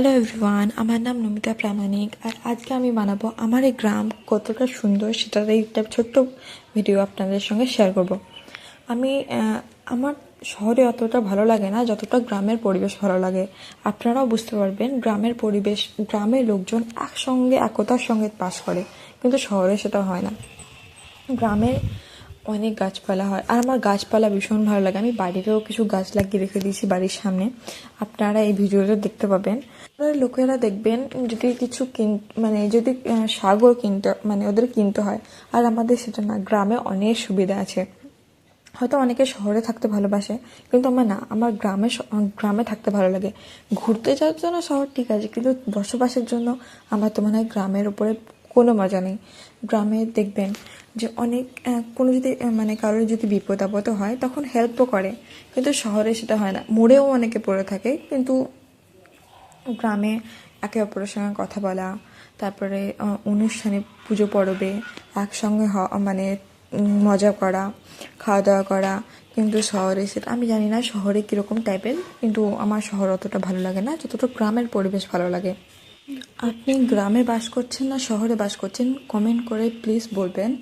Hello everyone আমার নাম নমিতা প্রামাণিক আর আজকে আমি বানাবো আমার এই গ্রাম কতটা সুন্দর সেটার একটা ছোট্ট ভিডিও আপনাদের সঙ্গে শেয়ার করব। আমি আমার শহরে অতটা ভালো লাগে না, যতটা গ্রামের পরিবেশ ভালো লাগে। আপনারাও বুঝতে পারবেন, গ্রামের পরিবেশ, গ্রামের লোকজন একসঙ্গে, একতার সঙ্গে বাস করে, কিন্তু শহরে সেটা হয় না। গ্রামে অনেক গাছপালা হয়। আর আমার গাছপালা ভীষণ ভালো লাগে। আমি বাড়িতেও কিছু গাছ লাগিয়ে রেখে দিয়েছি বাড়ির সামনে। আপনারা এই ভিডিওটা দেখতে পাবেন। লোকেরা দেখবেন, যদি কিছু কিন মানে যদি শাকও কিনতে মানে ওদের কিনতে হয়, আর আমাদের সেটা না, গ্রামে অনেক সুবিধা আছে। হয়তো অনেকে শহরে থাকতে ভালোবাসে, কিন্তু আমার না, আমার গ্রামে গ্রামে থাকতে ভালো লাগে। ঘুরতে যাওয়ার জন্য শহর ঠিক আছে, কিন্তু বসবাসের জন্য আমার তো মনে হয় গ্রামের উপরে কোনো মজা নেই। গ্রামে দেখবেন যে অনেক কোনো যদি মানে কারোর যদি বিপদ আপদ হয়, তখন হেল্পও করে। কিন্তু শহরে সেটা হয় না। মোড়েও অনেকে পড়ে থাকে, কিন্তু গ্রামে একে অপরের সঙ্গে কথা বলা, তারপরে অনুষ্ঠানে পুজো পরবে একসঙ্গে মানে মজা করা, খাওয়া দাওয়া করা, কিন্তু শহরে সেটা আমি জানি না শহরে কীরকম টাইপের কিন্তু আমার শহর অতটা ভালো লাগে না, যতটা গ্রামের পরিবেশ ভালো লাগে। আপনি গ্রামে বাস করছেন না শহরে বাস করছেন? কমেন্ট করে প্লিজ বলবেন।